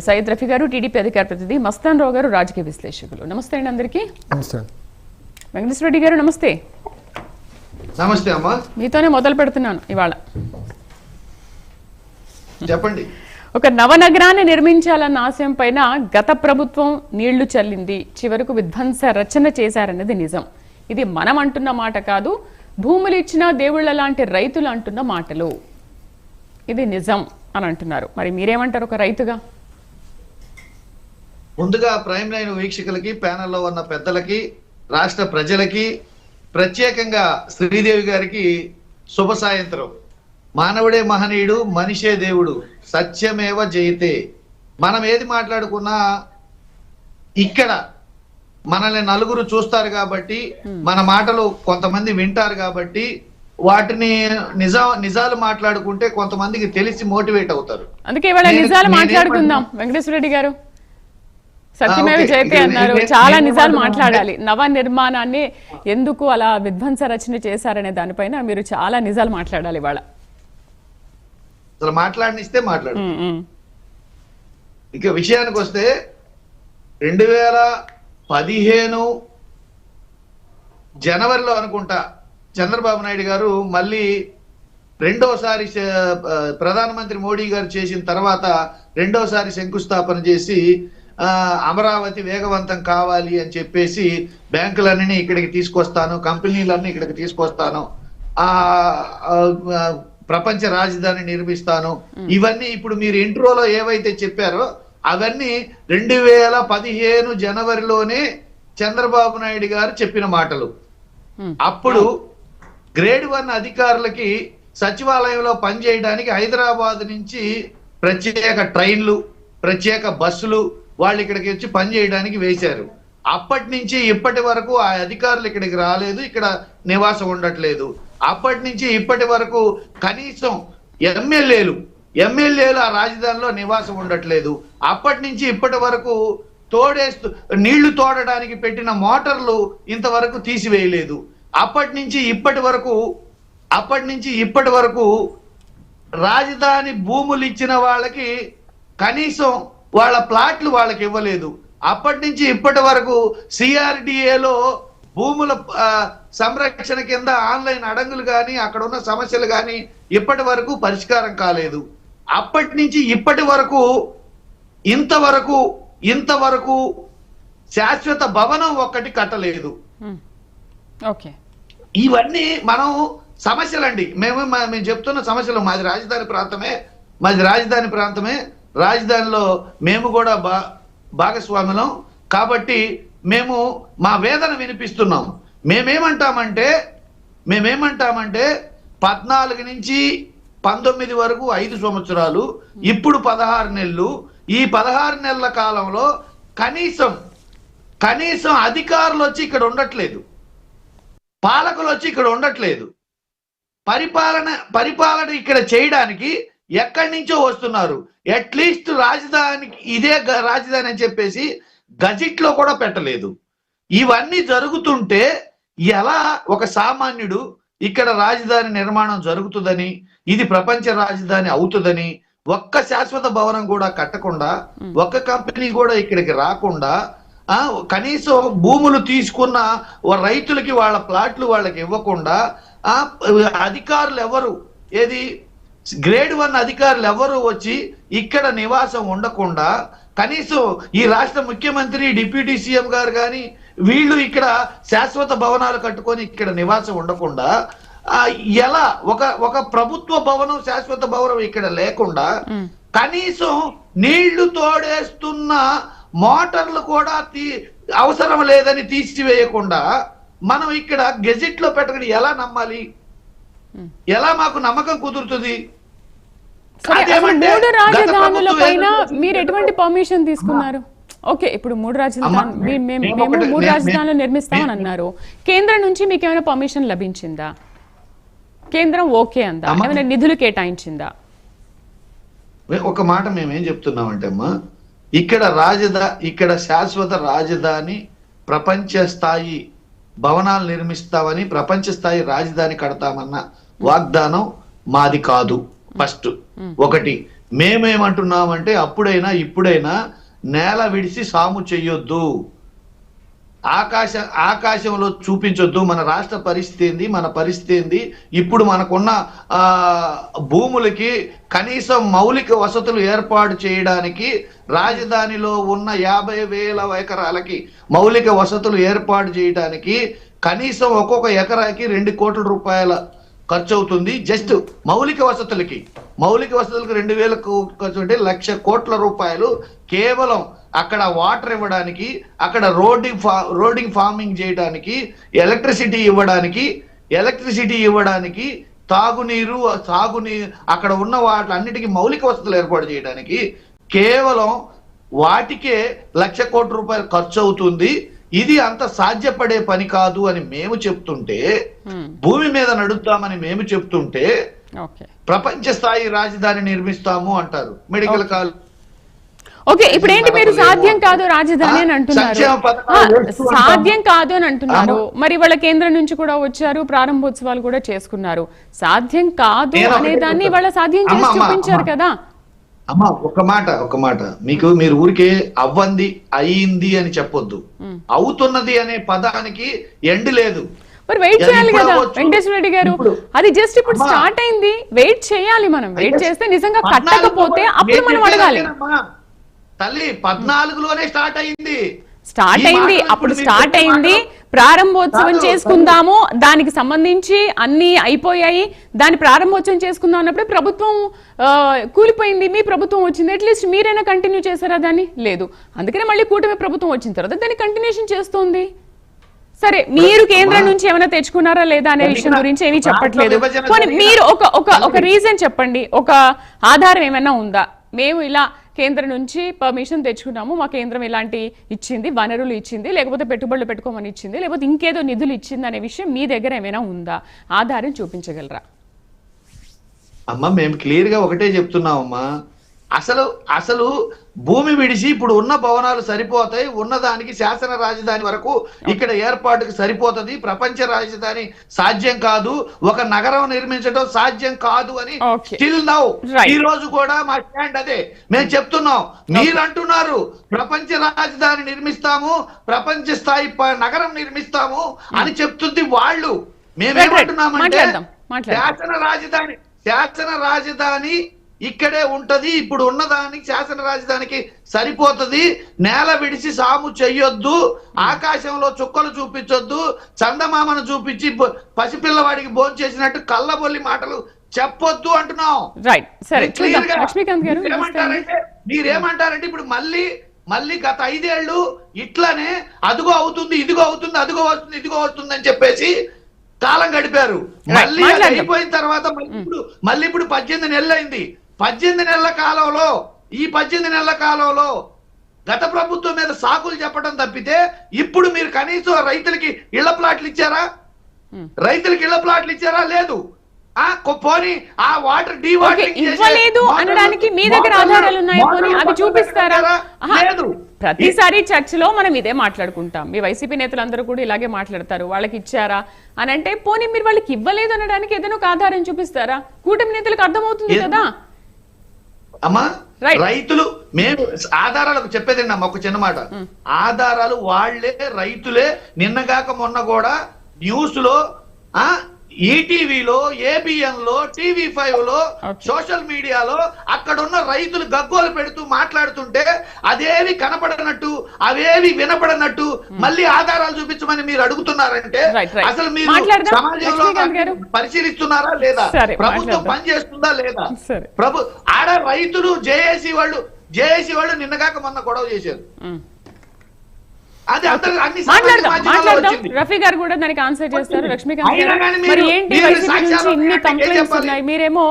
సయ్యద్ రఫీ గారు టీడీపీ అధికార ప్రతినిధి మస్తాన్ రావు గారు రాజకీయ విశ్లేషకులు. నమస్తే అండి అందరికీ. నమస్తే. వెంకటేశ్వర రెడ్డి గారు నమస్తే. నమస్తే అమ్మా. మీతోనే మొదలు పెడుతున్నాను ఇవాళ. చెప్పండి. ఒక నవనగరాన్ని నిర్మించాలన్న ఆశయం పైన గత ప్రభుత్వం నీళ్ళు చల్లింది. చివరకు విధ్వంస రచన చేశారన్నది నిజం. ఇది మనం అంటున్న మాట కాదు భూములు ఇచ్చిన దేవుళ్ళ లాంటి రైతులు అంటున్న మాటలు. ఇది నిజం అని అంటున్నారు. మరి మీరేమంటారు ఒక రైతుగా? ముందుగా ప్రైమ్ లైన్ వీక్షకులకి ప్యానెల్లో ఉన్న పెద్దలకి రాష్ట్ర ప్రజలకి ప్రత్యేకంగా శ్రీదేవి గారికి శుభ సాయంత్రం. మానవుడే మహనీయుడు మనిషే దేవుడు. సత్యమేవ జయతే. మనం ఏది మాట్లాడుకున్నా ఇక్కడ మనల్ని నలుగురు చూస్తారు కాబట్టి మన మాటలు కొంతమంది వింటారు కాబట్టి వాటిని నిజా నిజాలు మాట్లాడుకుంటే కొంతమందికి తెలిసి మోటివేట్ అవుతారు. అందుకే ఇవాళ నిజాలు మాట్లాడుకుందాం. వెంకటేశ్వర రెడ్డి గారు. సత్యమేవ. జయతే అన్నారు చాలా నిజాలు మాట్లాడాలి నవ నిర్మాణాన్ని ఎందుకు అలా విధ్వంస రచన చేశారనే దానిపైన మీరు చాలా నిజాలు మాట్లాడాలి ఇవాళ అసలు మాట్లాడనిస్తే మాట్లాడు. ఇక విషయానికి వస్తే రెండు వేల పదిహేను జనవరిలో అనుకుంటా చంద్రబాబు నాయుడు గారు మళ్ళీ రెండోసారి ప్రధానమంత్రి మోడీ గారు చేసిన తర్వాత రెండోసారి శంకుస్థాపన చేసి అమరావతి వేగవంతం కావాలి అని చెప్పేసి బ్యాంకులన్నీ ఇక్కడికి తీసుకొస్తాను కంపెనీలన్నీ ఇక్కడికి తీసుకొస్తాను ఆ ప్రపంచ రాజధాని నిర్మిస్తాను. ఇవన్నీ ఇప్పుడు మీరు ఇంట్రోలో ఏవైతే చెప్పారో అవన్నీ రెండు వేల పదిహేను జనవరిలోనే చంద్రబాబు నాయుడు గారు చెప్పిన మాటలు. అప్పుడు గ్రేడ్ వన్ అధికారులకి సచివాలయంలో పనిచేయడానికి హైదరాబాద్ నుంచి ప్రత్యేక ట్రైన్లు ప్రత్యేక బస్సులు వాళ్ళు ఇక్కడికి వచ్చి పని చేయడానికి వేశారు. అప్పటి నుంచి ఇప్పటి వరకు ఆ అధికారులు ఇక్కడికి రాలేదు ఇక్కడ నివాసం ఉండట్లేదు. అప్పటి నుంచి ఇప్పటి వరకు కనీసం ఎమ్మెల్యేలు ఎమ్మెల్యేలు ఆ రాజధానిలో నివాసం ఉండట్లేదు. అప్పటి నుంచి ఇప్పటి వరకు తోడేస్తూ నీళ్ళు తోడడానికి పెట్టిన మోటార్లు ఇంతవరకు తీసివేయలేదు. అప్పటి నుంచి ఇప్పటి వరకు అప్పటి నుంచి ఇప్పటి వరకు రాజధాని భూములు ఇచ్చిన వాళ్ళకి కనీసం వాళ్ళ ప్లాట్లు వాళ్ళకి ఇవ్వలేదు. అప్పటి నుంచి ఇప్పటి వరకు సిఆర్డిఏలో భూముల సంరక్షణ కింద ఆన్లైన్ అడంగులు కానీ అక్కడ ఉన్న సమస్యలు కానీ ఇప్పటి వరకు పరిష్కారం కాలేదు. అప్పటి నుంచి ఇప్పటి వరకు ఇంతవరకు ఇంతవరకు శాశ్వత భవనం ఒక్కటి కట్టలేదు. ఓకే. ఇవన్నీ మనం సమస్యలండి. మేము మేము చెప్తున్న సమస్యలు మాది రాజధాని ప్రాంతమే మాది రాజధాని ప్రాంతమే. రాజధానిలో మేము కూడా బా భాగస్వాములం. కాబట్టి మేము మా వేదన వినిపిస్తున్నాం. మేమేమంటామంటే మేమేమంటామంటే పద్నాలుగు నుంచి పంతొమ్మిది వరకు ఐదు సంవత్సరాలు ఇప్పుడు పదహారు నెలలు. ఈ పదహారు నెలల కాలంలో కనీసం కనీసం అధికారులు వచ్చి ఇక్కడ ఉండట్లేదు. పాలకులు వచ్చి ఇక్కడ ఉండట్లేదు. పరిపాలన పరిపాలన ఇక్కడ చేయడానికి ఎక్కడి నుంచో వస్తున్నారు. అట్లీస్ట్ రాజధానికి ఇదే రాజధాని అని చెప్పేసి గజెట్లో కూడా పెట్టలేదు. ఇవన్నీ జరుగుతుంటే ఎలా ఒక సామాన్యుడు ఇక్కడ రాజధాని నిర్మాణం జరుగుతుందని ఇది ప్రపంచ రాజధాని అవుతుందని ఒక్క శాశ్వత భవనం కూడా కట్టకుండా ఒక్క కంపెనీ కూడా ఇక్కడికి రాకుండా ఆ కనీసం భూములు తీసుకున్న రైతులకి వాళ్ళ ప్లాట్లు వాళ్ళకి ఇవ్వకుండా ఆ అధికారులు ఎవరు? ఏది? గ్రేడ్ వన్ అధికారులు ఎవరు వచ్చి ఇక్కడ నివాసం ఉండకుండా కనీసం ఈ రాష్ట్ర ముఖ్యమంత్రి డిప్యూటీ సీఎం గారు కానీ వీళ్ళు ఇక్కడ శాశ్వత భవనాలు కట్టుకొని ఇక్కడ నివాసం ఉండకుండా ఎలా ఒక ఒక ప్రభుత్వ భవనం శాశ్వత భవనం ఇక్కడ లేకుండా కనీసం నీళ్ళు తోడేస్తున్న మోటార్లు కూడా తీ అవసరం లేదని తీసివేయకుండా మనం ఇక్కడ గెజెట్లో పెట్టకుండా ఎలా నమ్మాలి? ఎలా మాకు నమ్మకం కుదురుతుంది? మూడు రాజధానుల పైన మీరు ఎటువంటి పర్మిషన్ తీసుకున్నారు? ఓకే ఇప్పుడు మూడు మేము ఒకటి- మూడు రాజధానులు నిర్మిస్తామని అన్నారు కేంద్రం నుంచి మీకు ఏమైనా పర్మిషన్ లభించిందా? కేంద్రం ఓకే అందా. ఏమైనా నిధులు కేటాయించిందా? ఒక మాట మేమేం చెప్తున్నామంటే అమ్మా ఇక్కడ రాజధా ఇక్కడ శాశ్వత రాజధాని ప్రపంచ స్థాయి భవనాలు నిర్మిస్తామని ప్రపంచ స్థాయి రాజధాని కడతామన్న వాగ్దానం మాది కాదు. ఫస్ట్. ఒకటి మేమేమంటున్నామంటే అప్పుడైనా ఇప్పుడైనా నేల విడిసి సాము చెయ్యొద్దు. ఆకాశ ఆకాశంలో చూపించొద్దు. మన రాష్ట్ర పరిస్థితి ఏంది? మన పరిస్థితి ఏంది? ఇప్పుడు మనకున్న భూములకి కనీసం మౌలిక వసతులు ఏర్పాటు చేయడానికి రాజధానిలో ఉన్న యాభై వేల ఎకరాలకి మౌలిక వసతులు ఏర్పాటు చేయడానికి కనీసం ఒక్కొక్క ఎకరాకి రెండు కోట్ల రూపాయల ఖర్చు అవుతుంది జస్ట్ మౌలిక వసతులకి. మౌలిక వసతులకు రెండు వేలకు ఖర్చు అంటే లక్ష కోట్ల రూపాయలు. కేవలం అక్కడ వాటర్ ఇవ్వడానికి అక్కడ రోడ్డింగ్ ఫా రోడ్డింగ్ ఫార్మింగ్ చేయడానికి ఎలక్ట్రిసిటీ ఇవ్వడానికి ఎలక్ట్రిసిటీ ఇవ్వడానికి తాగునీరు సాగునీ అక్కడ ఉన్న వాటిలన్నిటికీ మౌలిక వసతులు ఏర్పాటు చేయడానికి కేవలం వాటికే లక్ష కోట్ల రూపాయలు ఖర్చు అవుతుంది ఇది అంత సాధ్యపడే పని కాదు అని మేము చెప్తుంటే ఉమ్, భూమి మీద నడుద్దామని మేము చెప్తుంటే ప్రపంచ స్థాయి రాజధాని నిర్మిస్తాము అంటారు. మెడికల్ కాలేజ్ ఓకే ఇప్పుడు ఏంటి మీరు సాధ్యం కాదు రాజధాని అని అంటున్నారు. సాధ్యం కాదు అని అంటున్నారు. మరి వాళ్ళ కేంద్రం నుంచి కూడా వచ్చారు ప్రారంభోత్సవాలు కూడా చేసుకున్నారు. సాధ్యం కాదు అనే దాన్ని. వాళ్ళ సాధ్యం చేసి చూపించారు. కదా. అమ్మ ఒక మాట ఒక మాట మీకు మీరు ఊరికే అవ్వంది అయింది అని చెప్పొద్దు. అవుతున్నది అనే పదానికి ఎండ్ లేదు మరి వెయిట్ చేయాలి కదా. వెంకటేశ్వర రెడ్డి గారు. అది జస్ట్ ఇప్పుడు. స్టార్ట్ అయింది వెయిట్ చేయాలి మనం వెయిట్ చేస్తే నిజంగా కట్టకపోతే అప్పుడు మనం అడగాలి. తల్లి పద్నాలుగులోనే స్టార్ట్ అయింది స్టార్ట్ అయింది అప్పుడు స్టార్ట్ అయింది ప్రారంభోత్సవం కాదు, చేసుకుందాము. దానికి సంబంధించి అన్ని అయిపోయాయి. దాని ప్రారంభోత్సవం చేసుకుందాం అన్నప్పుడు ప్రభుత్వం కూలిపోయింది. మీ ప్రభుత్వం వచ్చింది. అట్లీస్ట్ మీరైనా కంటిన్యూ చేశారా దాన్ని? లేదు. అందుకనే మళ్ళీ కూటమి ప్రభుత్వం వచ్చిన తర్వాత దాన్ని కంటిన్యూషన్ చేస్తోంది. సరే మీరు కేంద్రం నుంచి ఏమైనా తెచ్చుకున్నారా లేదా అనే విషయం గురించి ఏమీ చెప్పట్లేదు. మీరు ఒక ఒక ఒక రీజన్ చెప్పండి. ఒక ఆధారం ఏమైనా ఉందా? మేము ఇలా కేంద్రం నుంచి పర్మిషన్ తెచ్చుకున్నాము. మా కేంద్రం ఇలాంటి ఇచ్చింది? వనరులు ఇచ్చింది? లేకపోతే పెట్టుబడులు పెట్టుకోమని ఇచ్చింది? లేకపోతే ఇంకేదో నిధులు ఇచ్చింది అనే విషయం మీ దగ్గర ఏమైనా ఉందా? ఆధారం చూపించగలరా? అమ్మ మేము క్లియర్గా ఒకటే చెప్తున్నామమ్మా. అసలు అసలు భూమి విడిచి ఇప్పుడు ఉన్న భవనాలు సరిపోతాయి ఉన్నదానికి శాసన రాజధాని వరకు ఇక్కడ ఏర్పాటుకు సరిపోతది. ప్రపంచ రాజధాని సాధ్యం కాదు. ఒక నగరం నిర్మించడం సాధ్యం కాదు అని. Still now. ఈ రోజు కూడా మా స్టాండ్ అదే. మేము చెప్తున్నాం. మీరు అంటున్నారు ప్రపంచ రాజధాని నిర్మిస్తాము ప్రపంచ స్థాయి నగరం నిర్మిస్తాము అని చెప్తుంది వాళ్ళు. మేమేమంటున్నామంటే. శాసన రాజధాని శాసన రాజధాని ఇక్కడే ఉంటది ఇప్పుడు ఉన్నదానికి శాసన రాజధానికి సరిపోతది. నేల విడిచి సాము చెయ్యొద్దు ఆకాశంలో చుక్కలు చూపించొద్దు చందమామను చూపించి పసిపిల్లవాడికి భోజనం చేసినట్టు కళ్ళబొల్లి మాటలు చెప్పొద్దు అంటున్నాం. మీరేమంటారంటే ఇప్పుడు మళ్ళీ మళ్ళీ గత ఐదేళ్ళు ఇట్లానే అదుగో అవుతుంది ఇదిగో అవుతుంది అదిగో వస్తుంది ఇదిగో వస్తుంది అని చెప్పేసి కాలం గడిపారు. మళ్ళీ. అయిపోయిన తర్వాత మళ్ళీ ఇప్పుడు మళ్ళీ ఇప్పుడు పద్దెనిమిది నెలలు అయింది పద్దెనిమిది నెలల కాలంలో ఈ పద్దెనిమిది నెలల కాలంలో గత ప్రభుత్వం మీద సాకులు చెప్పడం తప్పితే ఇప్పుడు మీరు కనీసం రైతులకి ఇళ్ళ ప్లాట్లు ఇచ్చారా. రైతులకి ఇళ్ళ ప్లాట్లు ఇచ్చారా? లేదు. పోనీ ఆ వాటర్ ఇవ్వలేదు మోటార్లు- అనడానికి మీ దగ్గర ఆధారాలు ఉన్నాయి పోనీ? అవి చూపిస్తారా? లేదు. ప్రతిసారి చర్చలో మనం ఇదే మాట్లాడుకుంటాం. మీ వైసీపీ నేతలందరూ కూడా ఇలాగే మాట్లాడతారు. వాళ్ళకి ఇచ్చారా? అని అంటే పోనీ మీరు వాళ్ళకి ఇవ్వలేదు అనడానికి ఏదైనా ఒక ఆధారం చూపిస్తారా? కూటమి నేతలకు అర్థమవుతుంది కదా. అమ్మా. రైతులు మేము ఆధారాలకు చెప్పేదండి అమ్మ ఒక చిన్న మాట. ఆధారాలు వాళ్ళే రైతులే. నిన్నగాక మొన్న కూడా న్యూస్లో ఆ ఈటీవీలో ఏబిఎన్లో టీవీ ఫైవ్లో. సోషల్ మీడియాలో అక్కడ ఉన్న రైతులు గగ్గోలు పెడుతూ మాట్లాడుతుంటే అదేవి కనపడనట్టు అవేవి వినపడనట్టు మళ్ళీ ఆధారాలు చూపించమని మీరు అడుగుతున్నారంటే. అసలు మీరు. సమాజంలో. పరిశీలిస్తున్నారా లేదా ప్రభుత్వం మాట్లాడదాం. పని చేస్తుందా లేదా. ప్రభు ఆడ రైతులు జేఏసీ వాళ్ళు జేఏసీ వాళ్ళు నిన్నగాక మొన్న గొడవ చేశారు రఫీ గారు కూడా దానికి ఆన్సర్ చేస్తారు లక్ష్మీకాంత్ గారు. మీరు- ఏంటి వైసీపీ నుంచి ఇన్ని కంప్లైంట్స్? ఉన్నాయి? మీరేమో